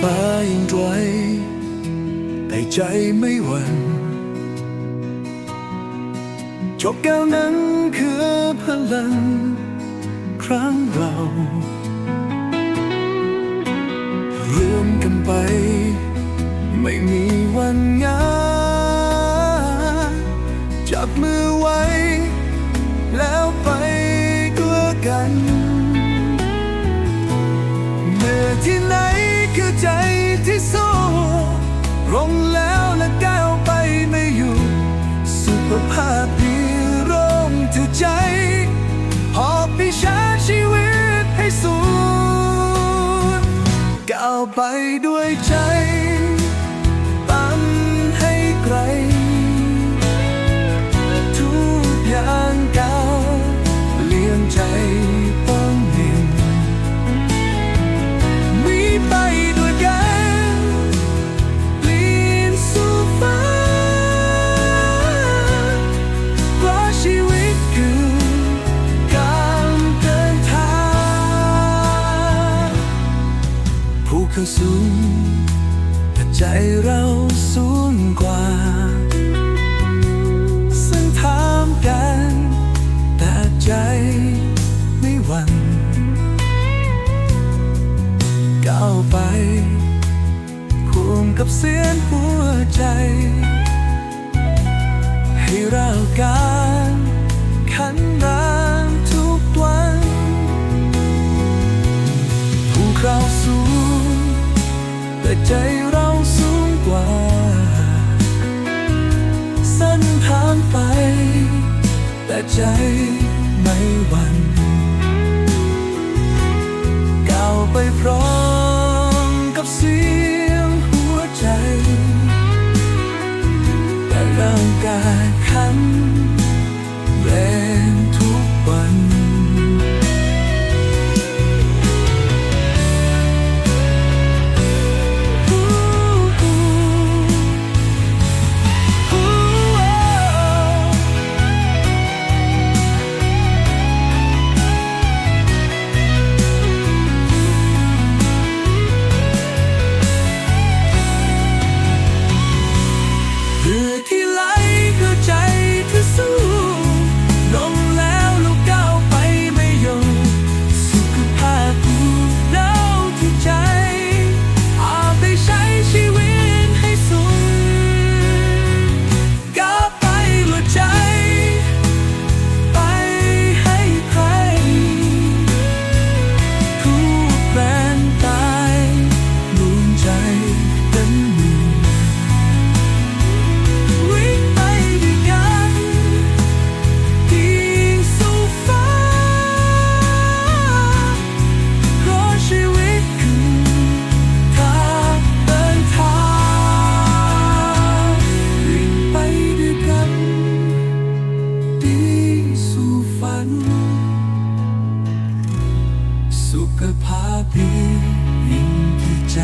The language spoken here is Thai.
ฟ้ายังไกลแต่ใจไม่หวั่นจบแก้วนั้นคือพลังครั้งเรา ก้าไปด้วยใจปั้นให้ไกล สูงแต่ใจเราสูงกว่า ซึ่งถามกัน แต่ใจไม่หวั่นก้าวไปควงกับเสียงหัวใจ ให้เราการขัน แต่ใจเราสูงกว่า สั้นทางไป แต่ใจไม่หวั่นก้าวไปพร้อม ดียิ่งที่ใจ